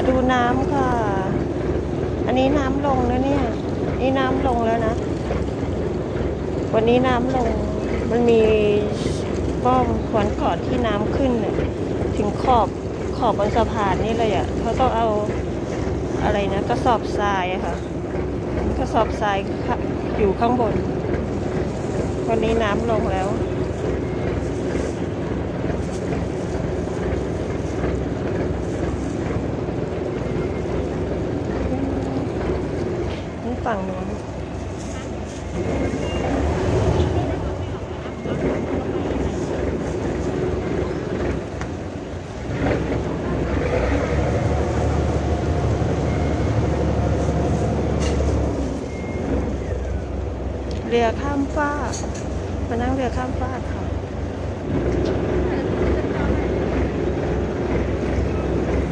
มาดูน้ำค่ะ อันนี้น้ำลงแล้วเนี่ย นี่น้ำลงแล้วนะ วันนี้น้ำลง มันมีก็วันกอนที่น้ำขึ้นเนี่ยถึงขอบขอบบนสะพานนี่เลยอะ่ะเขาต้องเอาอะไรนะกระสอบทรายอะค่ะกระสอบทรายอยู่ข้างบน วันนี้น้ำลงแล้ว ฝั่งนู้นเรือข้ามฟากมานั่งเรือข้ามฟาก